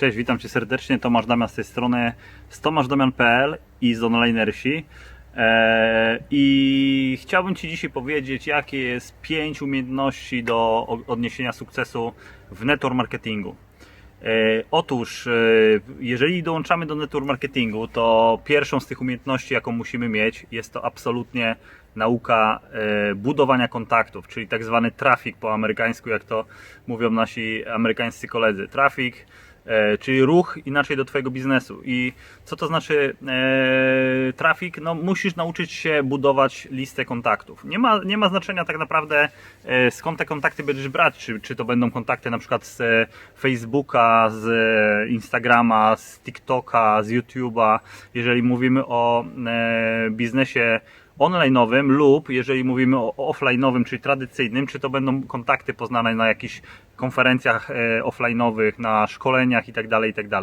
Cześć, witam Cię serdecznie. Tomasz Damian z tej strony z tomaszdamian.pl i z Onlinersi. Eee, I chciałbym Ci dzisiaj powiedzieć, jakie jest pięć umiejętności do odniesienia sukcesu w network marketingu. E, Otóż, e, jeżeli dołączamy do network marketingu, to pierwszą z tych umiejętności, jaką musimy mieć, jest to absolutnie nauka e, budowania kontaktów, czyli tak zwany traffic po amerykańsku, jak to mówią nasi amerykańscy koledzy. Traffic, e, czyli ruch inaczej do Twojego biznesu. I co to znaczy e, traffic? No, musisz nauczyć się budować listę kontaktów. Nie ma, nie ma znaczenia tak naprawdę e, skąd te kontakty będziesz brać, czy, czy to będą kontakty na przykład z e, Facebooka, z e, Instagrama, z TikToka, z YouTube'a, jeżeli mówimy o e, biznesie online'owym lub jeżeli mówimy o offline'owym, czyli tradycyjnym, czy to będą kontakty poznane na jakichś konferencjach e, offline'owych, na szkoleniach itd., itd.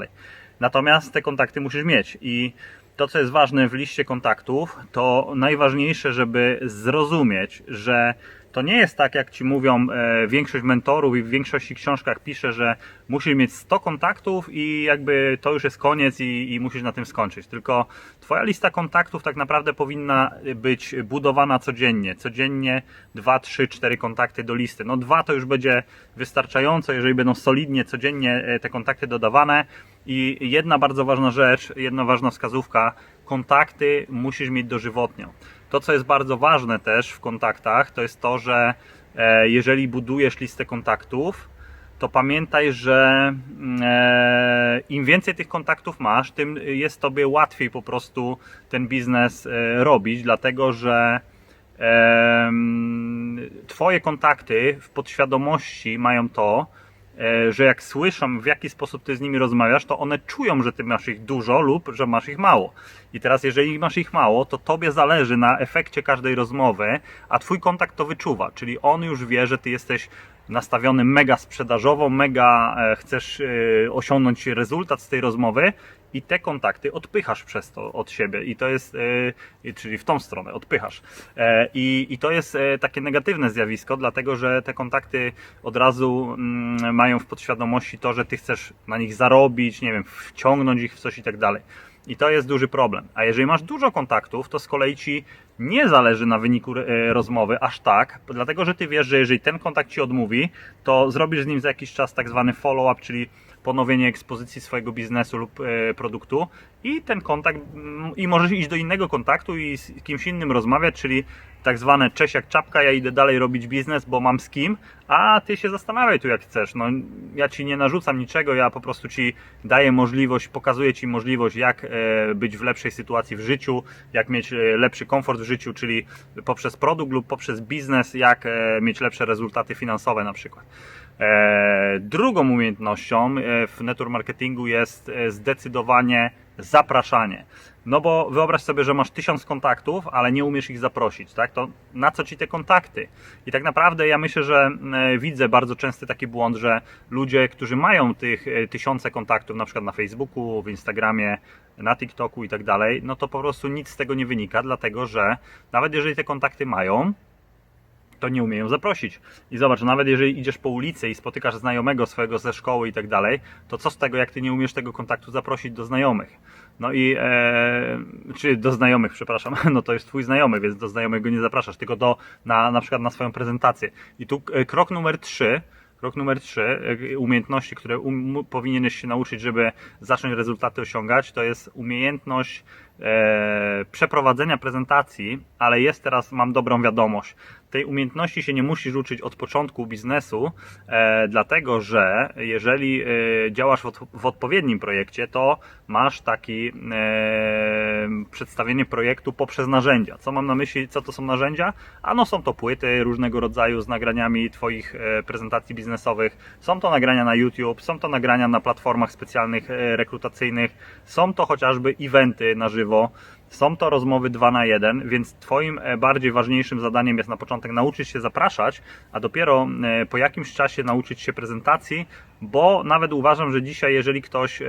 Natomiast te kontakty musisz mieć i to, co jest ważne w liście kontaktów, to najważniejsze, żeby zrozumieć, że to nie jest tak, jak ci mówią e, większość mentorów i w większości książkach pisze, że musisz mieć 100 kontaktów i jakby to już jest koniec i, i musisz na tym skończyć. Tylko twoja lista kontaktów tak naprawdę powinna być budowana codziennie. Codziennie 2, 3, 4 kontakty do listy. No dwa to już będzie wystarczająco, jeżeli będą solidnie codziennie e, te kontakty dodawane. I jedna bardzo ważna rzecz, jedna ważna wskazówka, kontakty musisz mieć dożywotnio. To, co jest bardzo ważne też w kontaktach, to jest to, że e, jeżeli budujesz listę kontaktów, to pamiętaj, że mm, e, im więcej tych kontaktów masz, tym jest tobie łatwiej po prostu ten biznes e, robić, dlatego że twoje kontakty w podświadomości mają to, że jak słyszą w jaki sposób ty z nimi rozmawiasz, to one czują, że ty masz ich dużo lub że masz ich mało. I teraz jeżeli masz ich mało, to tobie zależy na efekcie każdej rozmowy, a twój kontakt to wyczuwa, czyli on już wie, że ty jesteś nastawiony mega sprzedażowo, mega e, chcesz e, osiągnąć rezultat z tej rozmowy i te kontakty odpychasz przez to od siebie i to jest, e, czyli w tą stronę odpychasz. E, I, i to jest e, takie negatywne zjawisko, dlatego że te kontakty od razu mm, mają w podświadomości to, że ty chcesz na nich zarobić, nie wiem, wciągnąć ich w coś i tak dalej. I to jest duży problem. A jeżeli masz dużo kontaktów, to z kolei ci nie zależy na wyniku rozmowy aż tak, dlatego że ty wiesz, że jeżeli ten kontakt ci odmówi, to zrobisz z nim za jakiś czas tak zwany follow-up, czyli ponowienie ekspozycji swojego biznesu lub e, produktu i ten kontakt, mm, i możesz iść do innego kontaktu i z kimś innym rozmawiać, czyli tak zwane cześć jak czapka, ja idę dalej robić biznes, bo mam z kim, a ty się zastanawiaj tu jak chcesz. No, ja ci nie narzucam niczego, ja po prostu ci daję możliwość, pokazuję ci możliwość, jak e, być w lepszej sytuacji w życiu, jak mieć e, lepszy komfort w życiu, czyli poprzez produkt lub poprzez biznes, jak mieć lepsze rezultaty finansowe na przykład. E, drugą umiejętnością e, w network marketingu jest e, zdecydowanie zapraszanie. No bo wyobraź sobie, że masz tysiąc kontaktów, ale nie umiesz ich zaprosić, tak? To na co ci te kontakty? I tak naprawdę ja myślę, że widzę bardzo częsty taki błąd, że ludzie, którzy mają tych tysiące kontaktów, na przykład na Facebooku, w Instagramie, na TikToku i tak dalej, no to po prostu nic z tego nie wynika, dlatego że nawet jeżeli te kontakty mają, to nie umieją zaprosić. I zobacz, nawet jeżeli idziesz po ulicy i spotykasz znajomego swojego ze szkoły i tak dalej, to co z tego, jak ty nie umiesz tego kontaktu zaprosić do znajomych? No i, e, czy do znajomych, przepraszam, no to jest twój znajomy, więc do znajomego nie zapraszasz, tylko do, na, na przykład na swoją prezentację. I tu e, krok numer trzy, Krok numer trzy, e, umiejętności, które um, powinieneś się nauczyć, żeby zacząć rezultaty osiągać, to jest umiejętność e, przeprowadzenia prezentacji, ale jest teraz, mam dobrą wiadomość. Tej umiejętności się nie musisz uczyć od początku biznesu, e, dlatego że jeżeli e, działasz w, od, w odpowiednim projekcie, to masz taki e, przedstawienie projektu poprzez narzędzia. Co mam na myśli, co to są narzędzia? Ano są to płyty różnego rodzaju z nagraniami Twoich e, prezentacji biznesowych, są to nagrania na YouTube, są to nagrania na platformach specjalnych e, rekrutacyjnych, są to chociażby eventy na żywo, są to rozmowy 2 na 1, więc Twoim e, bardziej ważniejszym zadaniem jest na początek nauczyć się zapraszać, a dopiero e, po jakimś czasie nauczyć się prezentacji, bo nawet uważam, że dzisiaj, jeżeli ktoś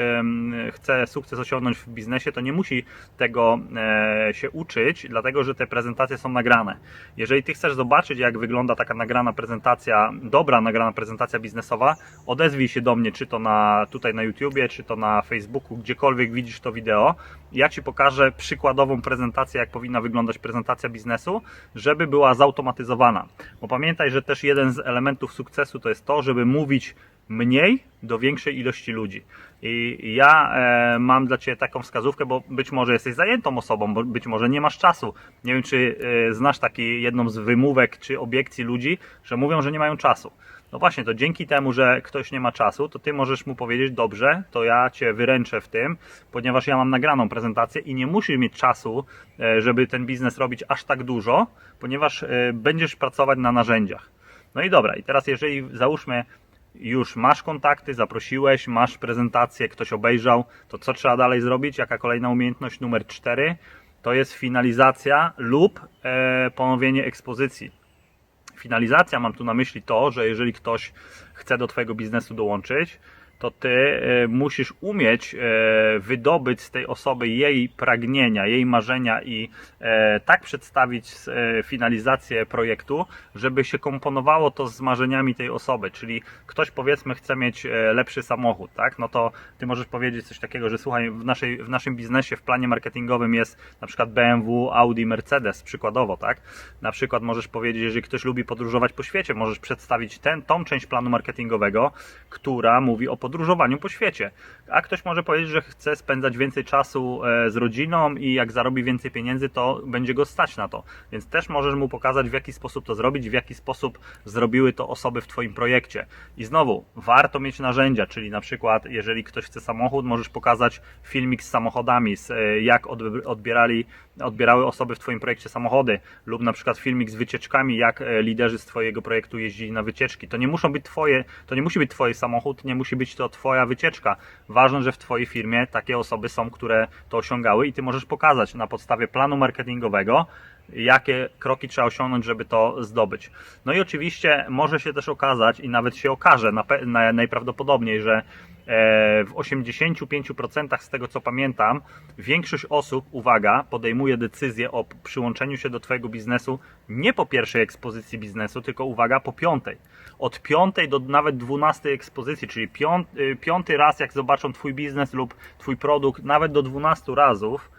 chce sukces osiągnąć w biznesie, to nie musi tego e, się uczyć, dlatego że te prezentacje są nagrane. Jeżeli ty chcesz zobaczyć, jak wygląda taka nagrana prezentacja, dobra nagrana prezentacja biznesowa, odezwij się do mnie, czy to na, tutaj na YouTubie, czy to na Facebooku, gdziekolwiek widzisz to wideo. Ja ci pokażę przykładową prezentację, jak powinna wyglądać prezentacja biznesu, żeby była zautomatyzowana. Bo pamiętaj, że też jeden z elementów sukcesu to jest to, żeby mówić mniej do większej ilości ludzi. I ja e, mam dla Ciebie taką wskazówkę, bo być może jesteś zajętą osobą, bo być może nie masz czasu. Nie wiem, czy e, znasz taki jedną z wymówek czy obiekcji ludzi, że mówią, że nie mają czasu. No właśnie, to dzięki temu, że ktoś nie ma czasu, to Ty możesz mu powiedzieć, dobrze, to ja Cię wyręczę w tym, ponieważ ja mam nagraną prezentację i nie musisz mieć czasu, e, żeby ten biznes robić aż tak dużo, ponieważ e, będziesz pracować na narzędziach. No i dobra, i teraz jeżeli załóżmy, już masz kontakty, zaprosiłeś, masz prezentację, ktoś obejrzał, to co trzeba dalej zrobić? Jaka kolejna umiejętność numer 4? To jest finalizacja lub e, ponowienie ekspozycji. Finalizacja, mam tu na myśli to, że jeżeli ktoś chce do Twojego biznesu dołączyć, to Ty e, musisz umieć e, wydobyć z tej osoby jej pragnienia, jej marzenia i e, tak przedstawić finalizację projektu, żeby się komponowało to z marzeniami tej osoby. Czyli ktoś powiedzmy chce mieć lepszy samochód, tak? No to Ty możesz powiedzieć coś takiego, że słuchaj, w, naszej, w naszym biznesie, w planie marketingowym jest na przykład BMW, Audi, Mercedes, przykładowo, tak? Na przykład możesz powiedzieć, jeżeli ktoś lubi podróżować po świecie, możesz przedstawić ten, tą część planu marketingowego, która mówi o podróżowaniu po świecie. A ktoś może powiedzieć, że chce spędzać więcej czasu e, z rodziną i jak zarobi więcej pieniędzy, to będzie go stać na to. Więc też możesz mu pokazać, w jaki sposób to zrobić, w jaki sposób zrobiły to osoby w Twoim projekcie. I znowu, warto mieć narzędzia, czyli na przykład, jeżeli ktoś chce samochód, możesz pokazać filmik z samochodami, z, e, jak odb- odbierali, odbierały osoby w Twoim projekcie samochody, lub na przykład filmik z wycieczkami, jak e, liderzy z Twojego projektu jeździli na wycieczki. To nie muszą być Twoje, to nie musi być Twój samochód, nie musi być to Twoja wycieczka. Ważne, że w Twojej firmie takie osoby są, które to osiągały i Ty możesz pokazać na podstawie planu marketingowego, jakie kroki trzeba osiągnąć, żeby to zdobyć. No i oczywiście może się też okazać i nawet się okaże na, na, najprawdopodobniej, że e, w 85% z tego co pamiętam, większość osób, uwaga, podejmuje decyzję o przyłączeniu się do Twojego biznesu nie po pierwszej ekspozycji biznesu, tylko uwaga, po piątej. Od piątej do nawet dwunastej ekspozycji, czyli piąt, y, piąty raz, jak zobaczą Twój biznes lub Twój produkt, nawet do 12 razów,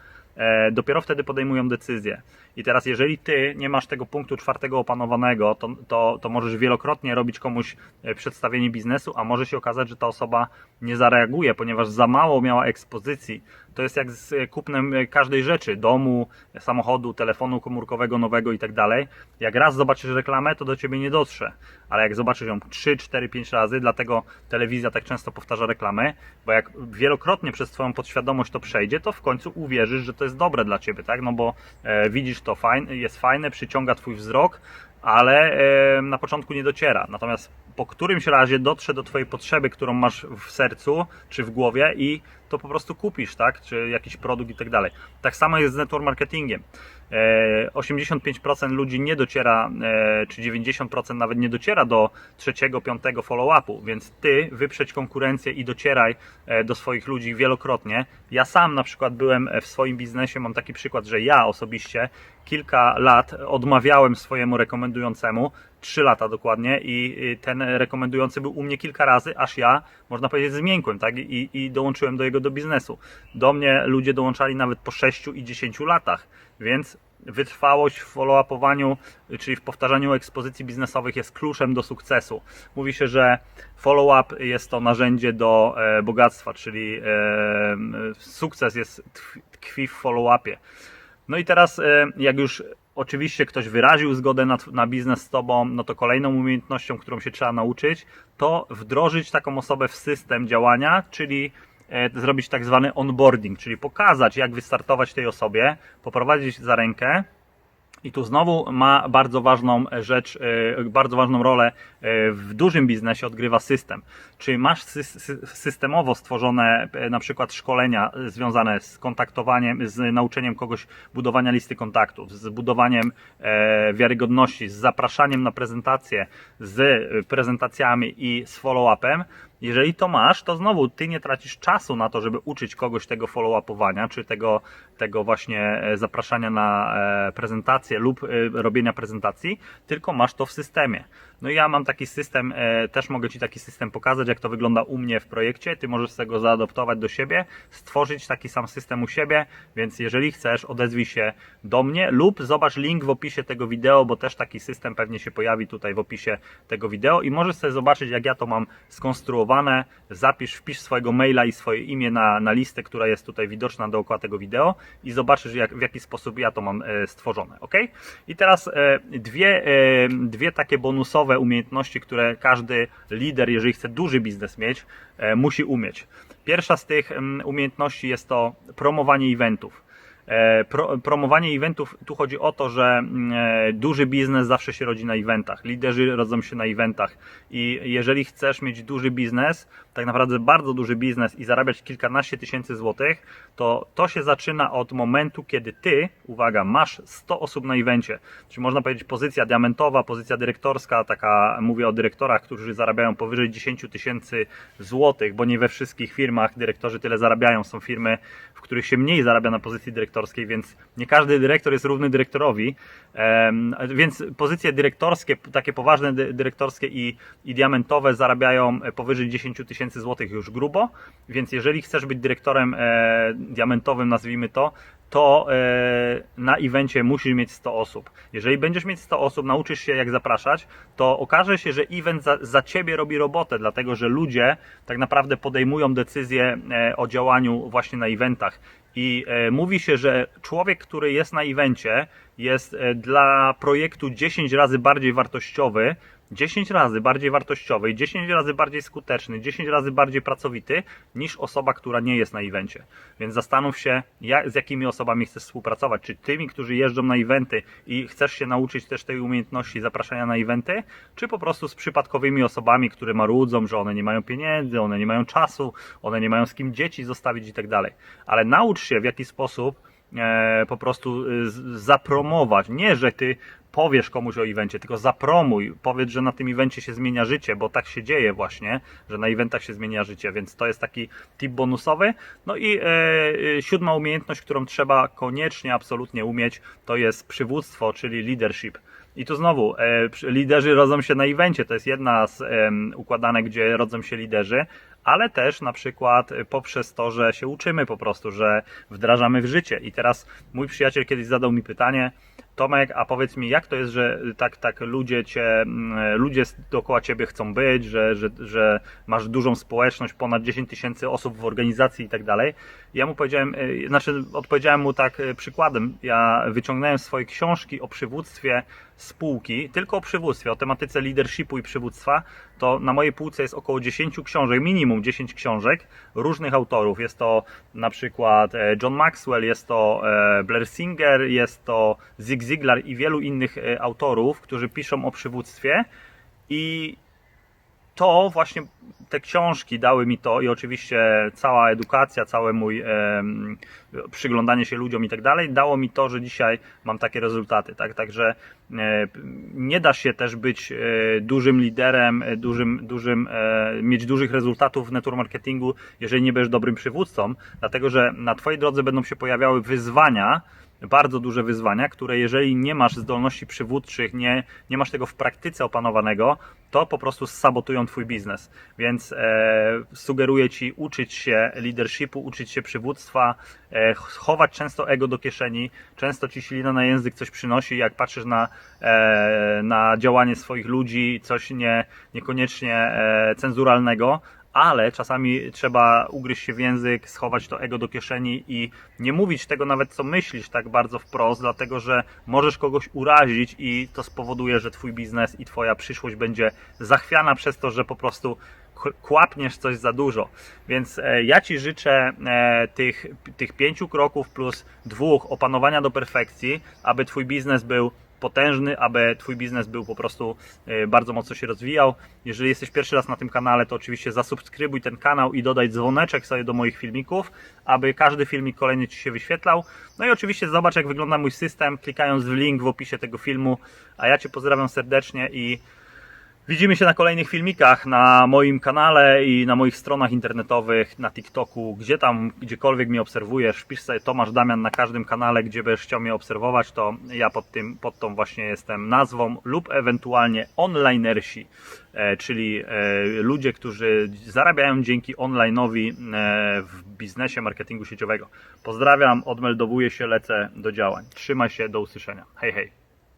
dopiero wtedy podejmują decyzję. I teraz, jeżeli ty nie masz tego punktu czwartego opanowanego, to, to, to możesz wielokrotnie robić komuś e, przedstawienie biznesu, a może się okazać, że ta osoba nie zareaguje, ponieważ za mało miała ekspozycji. To jest jak z e, kupnem e, każdej rzeczy, domu, e, samochodu, telefonu komórkowego nowego i tak dalej. Jak raz zobaczysz reklamę, to do ciebie nie dotrze, ale jak zobaczysz ją 3, 4, 5 razy, dlatego telewizja tak często powtarza reklamy, bo jak wielokrotnie przez twoją podświadomość to przejdzie, to w końcu uwierzysz, że to jest dobre dla ciebie, tak? No bo e, widzisz to fajne, jest fajne, przyciąga twój wzrok, ale e, na początku nie dociera. Natomiast po którymś razie dotrze do twojej potrzeby, którą masz w sercu czy w głowie i to po prostu kupisz, tak? Czy jakiś produkt i tak dalej. Tak samo jest z network marketingiem. E, 85% ludzi nie dociera, e, czy 90% nawet nie dociera do trzeciego, piątego follow-upu, więc ty wyprzeć konkurencję i docieraj e, do swoich ludzi wielokrotnie. Ja sam na przykład byłem e, w swoim biznesie, mam taki przykład, że ja osobiście kilka lat odmawiałem swojemu rekomendującemu, 3 lata dokładnie i i ten rekomendujący był u mnie kilka razy, aż ja, można powiedzieć, zmiękłem, tak? I, i dołączyłem do jego do biznesu. Do mnie ludzie dołączali nawet po 6 i 10 latach, więc wytrwałość w follow-upowaniu, czyli w powtarzaniu ekspozycji biznesowych jest kluczem do sukcesu. Mówi się, że follow-up jest to narzędzie do e, bogactwa, czyli e, sukces jest tkwi w follow-upie. No i teraz, e, jak już oczywiście ktoś wyraził zgodę na, na biznes z Tobą, no to kolejną umiejętnością, którą się trzeba nauczyć, to wdrożyć taką osobę w system działania, czyli e, zrobić tak zwany onboarding, czyli pokazać, jak wystartować tej osobie, poprowadzić za rękę, i tu znowu ma bardzo ważną rzecz, e, bardzo ważną rolę w dużym biznesie odgrywa system. Czy masz sy- sy- systemowo stworzone e, na przykład szkolenia e, związane z kontaktowaniem, z nauczeniem kogoś budowania listy kontaktów, z budowaniem e, wiarygodności, z zapraszaniem na prezentacje, z e, prezentacjami i z follow-upem, jeżeli to masz, to znowu ty nie tracisz czasu na to, żeby uczyć kogoś tego follow-upowania, czy tego, tego właśnie e, zapraszania na e, prezentację lub e, robienia prezentacji, tylko masz to w systemie. No ja mam taki system, e, też mogę Ci taki system pokazać, jak to wygląda u mnie w projekcie. Ty możesz tego zaadoptować do siebie, stworzyć taki sam system u siebie, więc jeżeli chcesz, odezwij się do mnie lub zobacz link w opisie tego wideo, bo też taki system pewnie się pojawi tutaj w opisie tego wideo i możesz sobie zobaczyć, jak ja to mam skonstruowane. Zapisz, wpisz swojego maila i swoje imię na, na listę, która jest tutaj widoczna dookoła tego wideo i zobaczysz, jak, w jaki sposób ja to mam e, stworzone. ok? I teraz e, dwie, dwie takie bonusowe umiejętności, które każdy lider, jeżeli chce duży biznes mieć, e, musi umieć. Pierwsza z tych mm, umiejętności jest to promowanie eventów. E, Pro, promowanie eventów, tu chodzi o to, że mm, e, duży biznes zawsze się rodzi na eventach. Liderzy rodzą się na eventach. I jeżeli chcesz mieć duży biznes, tak naprawdę bardzo duży biznes i zarabiać kilkanaście tysięcy złotych, to to się zaczyna od momentu, kiedy ty, uwaga, masz 100 osób na evencie. Czyli można powiedzieć pozycja diamentowa, pozycja dyrektorska, taka mówię o dyrektorach, którzy zarabiają powyżej 10 tysięcy złotych, bo nie we wszystkich firmach dyrektorzy tyle zarabiają. Są firmy, w których się mniej zarabia na pozycji dyrektorskiej, więc nie każdy dyrektor jest równy dyrektorowi. Więc pozycje dyrektorskie, takie poważne dy- dyrektorskie i, i diamentowe zarabiają powyżej 10 tysięcy złotych już grubo. Więc jeżeli chcesz być dyrektorem e, diamentowym, nazwijmy to, to e, na evencie musisz mieć 100 osób. Jeżeli będziesz mieć 100 osób, nauczysz się jak zapraszać, to okaże się, że event za, za ciebie robi robotę, dlatego że ludzie tak naprawdę podejmują decyzje e, o działaniu właśnie na eventach. I e, mówi się, że człowiek, który jest na evencie, jest e, dla projektu 10 razy bardziej wartościowy 10 razy bardziej wartościowy, i 10 razy bardziej skuteczny, 10 razy bardziej pracowity niż osoba, która nie jest na evencie. Więc zastanów się, jak, z jakimi osobami chcesz współpracować. Czy tymi, którzy jeżdżą na eventy i chcesz się nauczyć też tej umiejętności zapraszania na eventy, czy po prostu z przypadkowymi osobami, które marudzą, że one nie mają pieniędzy, one nie mają czasu, one nie mają z kim dzieci zostawić i tak dalej. Ale naucz się w jaki sposób e, po prostu zapromować. Nie, że ty powiesz komuś o evencie, tylko zapromuj, powiedz, że na tym evencie się zmienia życie, bo tak się dzieje właśnie, że na eventach się zmienia życie, więc to jest taki tip bonusowy. No i e, e, siódma umiejętność, którą trzeba koniecznie, absolutnie umieć, to jest przywództwo, czyli leadership. I tu znowu, e, liderzy rodzą się na evencie, to jest jedna z em, układanek, gdzie rodzą się liderzy, ale też na przykład e, poprzez to, że się uczymy po prostu, że wdrażamy w życie. I teraz mój przyjaciel kiedyś zadał mi pytanie, Tomek, a powiedz mi, jak to jest, że tak, tak ludzie cię, mm, ludzie dookoła ciebie chcą być, że, że, że masz dużą społeczność, ponad 10 tysięcy osób w organizacji i tak dalej. Ja mu powiedziałem, y, znaczy odpowiedziałem mu tak y, przykładem. Ja wyciągnąłem swoje książki o przywództwie spółki, tylko o przywództwie, o tematyce leadershipu i przywództwa, to na mojej półce jest około 10 książek, minimum 10 książek różnych autorów. Jest to na przykład e, John Maxwell, jest to e, Blair Singer, jest to Zig Ziglar i wielu innych e, autorów, którzy piszą o przywództwie i to właśnie te książki dały mi to i oczywiście cała edukacja, całe mój em, przyglądanie się ludziom i tak dalej, dało mi to, że dzisiaj mam takie rezultaty, tak? Także e, nie da się też być e, dużym liderem, e, dużym, dużym, e, mieć dużych rezultatów w network marketingu, jeżeli nie będziesz dobrym przywódcą, dlatego że na Twojej drodze będą się pojawiały wyzwania, bardzo duże wyzwania, które jeżeli nie masz zdolności przywódczych, nie, nie masz tego w praktyce opanowanego, to po prostu sabotują twój biznes. Więc e, sugeruję ci uczyć się leadershipu, uczyć się przywództwa, e, chować często ego do kieszeni. Często ci ślina na język coś przynosi, jak patrzysz na, e, na działanie swoich ludzi, coś nie, niekoniecznie e, cenzuralnego, ale czasami trzeba ugryźć się w język, schować to ego do kieszeni i nie mówić tego nawet, co myślisz tak bardzo wprost, dlatego że możesz kogoś urazić i to spowoduje, że twój biznes i twoja przyszłość będzie zachwiana przez to, że po prostu kłapniesz coś za dużo. Więc e, ja Ci życzę e, tych, tych pięciu kroków plus dwóch opanowania do perfekcji, aby Twój biznes był potężny, aby Twój biznes był po prostu e, bardzo mocno się rozwijał. Jeżeli jesteś pierwszy raz na tym kanale, to oczywiście zasubskrybuj ten kanał i dodaj dzwoneczek sobie do moich filmików, aby każdy filmik kolejny Ci się wyświetlał. No i oczywiście zobacz, jak wygląda mój system, klikając w link w opisie tego filmu. A ja Cię pozdrawiam serdecznie i Widzimy się na kolejnych filmikach na moim kanale i na moich stronach internetowych, na TikToku, gdzie tam, gdziekolwiek mnie obserwujesz. Wpisz sobie Tomasz Damian na każdym kanale, gdzie będziesz chciał mnie obserwować, to ja pod, tym, pod tą właśnie jestem nazwą lub ewentualnie onlinersi, e, czyli e, ludzie, którzy zarabiają dzięki online'owi e, w biznesie marketingu sieciowego. Pozdrawiam, odmeldowuję się, lecę do działań. Trzymaj się, do usłyszenia. Hej, hej.